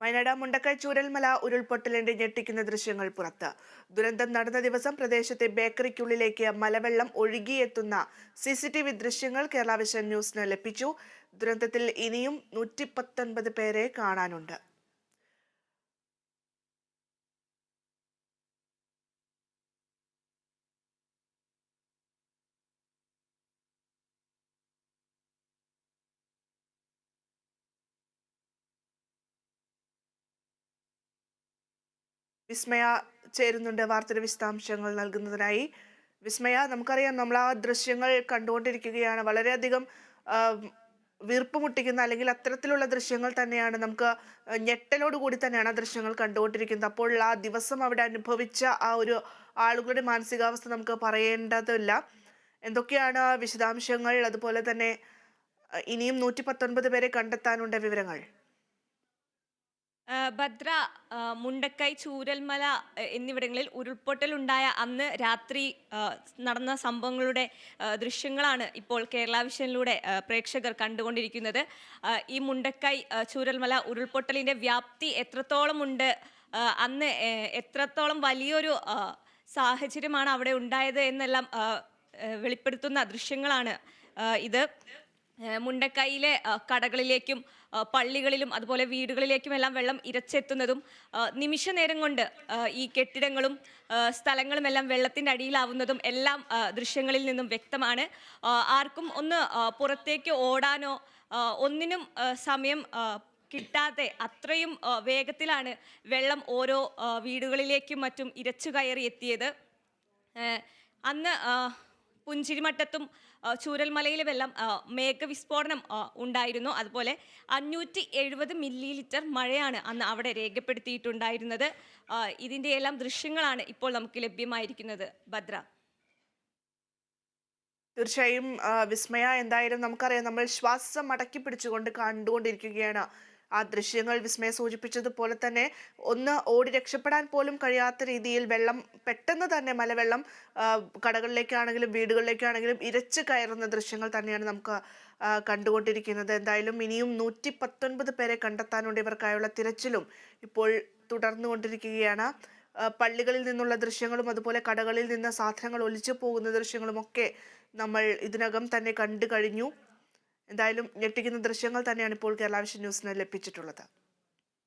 വയനാട് മുണ്ടക്കൈ ചൂരൽമല ഉരുൾപൊട്ടലിന്റെ ഞെട്ടിക്കുന്ന ദൃശ്യങ്ങൾ പുറത്ത്. ദുരന്തം നടന്ന ദിവസം പ്രദേശത്തെ ബേക്കറിക്കുള്ളിലേക്ക് മലവെള്ളം ഒഴുകിയെത്തുന്ന സി സി ടി വി ദൃശ്യങ്ങൾ കേരള വിഷൻ ന്യൂസിന് ലഭിച്ചു. ദുരന്തത്തിൽ ഇനിയും നൂറ്റി പേരെ കാണാനുണ്ട്. വിസ്മയ ചേരുന്നുണ്ട് വാർത്തയുടെ വിശദാംശങ്ങൾ നൽകുന്നതിനായി. വിസ്മയ നമുക്കറിയാം നമ്മൾ ആ ദൃശ്യങ്ങൾ കണ്ടുകൊണ്ടിരിക്കുകയാണ്. വളരെയധികം വീർപ്പ് മുട്ടിക്കുന്ന അല്ലെങ്കിൽ അത്തരത്തിലുള്ള ദൃശ്യങ്ങൾ തന്നെയാണ് നമുക്ക് ഞെട്ടലോട് കൂടി തന്നെയാണ് ആ ദൃശ്യങ്ങൾ കണ്ടുകൊണ്ടിരിക്കുന്നത്. അപ്പോൾ ആ ദിവസം അവിടെ അനുഭവിച്ച ആ ഒരു ആളുകളുടെ മാനസികാവസ്ഥ നമുക്ക് പറയേണ്ടതില്ല. എന്തൊക്കെയാണ് വിശദാംശങ്ങൾ? അതുപോലെ തന്നെ ഇനിയും നൂറ്റി പത്തൊൻപത് പേരെ കണ്ടെത്താനുണ്ട് വിവരങ്ങൾ. ഭദ്ര മുണ്ടക്കൈ ചൂരൽമല എന്നിവിടങ്ങളിൽ ഉരുൾപൊട്ടലുണ്ടായ അന്ന് രാത്രി നടന്ന സംഭവങ്ങളുടെ ദൃശ്യങ്ങളാണ് ഇപ്പോൾ കേരള വിഷനിലൂടെ പ്രേക്ഷകർ കണ്ടുകൊണ്ടിരിക്കുന്നത്. ഈ മുണ്ടക്കൈ ചൂരൽമല ഉരുൾപൊട്ടലിന്റെ വ്യാപ്തി എത്രത്തോളം ഉണ്ട്? അന്ന് എത്രത്തോളം വലിയൊരു സാഹചര്യമാണ് അവിടെ ഉണ്ടായത് എന്നെല്ലാം വെളിപ്പെടുത്തുന്ന ദൃശ്യങ്ങളാണ് ഇത്. മുണ്ടക്കൈയിലെ കടകളിലേക്കും പള്ളികളിലും അതുപോലെ വീടുകളിലേക്കും എല്ലാം വെള്ളം ഇരച്ചെത്തുന്നതും നിമിഷ നേരം കൊണ്ട് ഈ കെട്ടിടങ്ങളും സ്ഥലങ്ങളും എല്ലാം വെള്ളത്തിന്റെ അടിയിലാവുന്നതും എല്ലാം ദൃശ്യങ്ങളിൽ നിന്നും വ്യക്തമാണ്. ആർക്കും ഒന്ന് പുറത്തേക്ക് ഓടാനോ ഒന്നിനും സമയം കിട്ടാതെ അത്രയും വേഗത്തിലാണ് വെള്ളം ഓരോ വീടുകളിലേക്കും മറ്റും ഇരച്ചു കയറി എത്തിയത്. അന്ന് പുഞ്ചിരിമട്ടത്തും ചൂരൽമലയിലുമെല്ലാം മേഘവിസ്ഫോടനം ഉണ്ടായിരുന്നു. അതുപോലെ അഞ്ഞൂറ്റി എഴുപത് മില്ലി ലിറ്റർ മഴയാണ് അന്ന് അവിടെ രേഖപ്പെടുത്തിയിട്ടുണ്ടായിരുന്നത്. ഇതിന്റെ എല്ലാം ദൃശ്യങ്ങളാണ് ഇപ്പോൾ നമുക്ക് ലഭ്യമായിരിക്കുന്നത്. ഭദ്ര. തീർച്ചയായും വിസ്മയ എന്തായാലും നമുക്കറിയാം. നമ്മൾ ശ്വാസം മടക്കി പിടിച്ചുകൊണ്ട് കണ്ടുകൊണ്ടിരിക്കുകയാണ്. ആ ദൃശ്യങ്ങൾ വിസ്മയ സൂചിപ്പിച്ചതുപോലെ തന്നെ ഒന്ന് ഓടി രക്ഷപ്പെടാൻ പോലും കഴിയാത്ത രീതിയിൽ വെള്ളം പെട്ടെന്ന് തന്നെ മലവെള്ളം കടകളിലേക്കാണെങ്കിലും വീടുകളിലേക്കാണെങ്കിലും ഇരച്ച് കയറുന്ന ദൃശ്യങ്ങൾ തന്നെയാണ് നമുക്ക് കണ്ടുകൊണ്ടിരിക്കുന്നത്. എന്തായാലും ഇനിയും നൂറ്റി പത്തൊൻപത് പേരെ കണ്ടെത്താനുണ്ട് ഇവർക്കായുള്ള തിരച്ചിലും. ഇപ്പോൾ തുടർന്നുകൊണ്ടിരിക്കുകയാണ്. പള്ളികളിൽ നിന്നുള്ള ദൃശ്യങ്ങളും അതുപോലെ കടകളിൽ നിന്ന് സാധനങ്ങൾ ഒലിച്ചു പോകുന്ന ദൃശ്യങ്ങളും ഒക്കെ നമ്മൾ ഇതിനകം തന്നെ കണ്ടു കഴിഞ്ഞു. എന്തായാലും ഞെട്ടിക്കുന്ന ദൃശ്യങ്ങൾ തന്നെയാണ് ഇപ്പോൾ കേരള വിഷൻ ന്യൂസിന് ലഭിച്ചിട്ടുള്ളത്.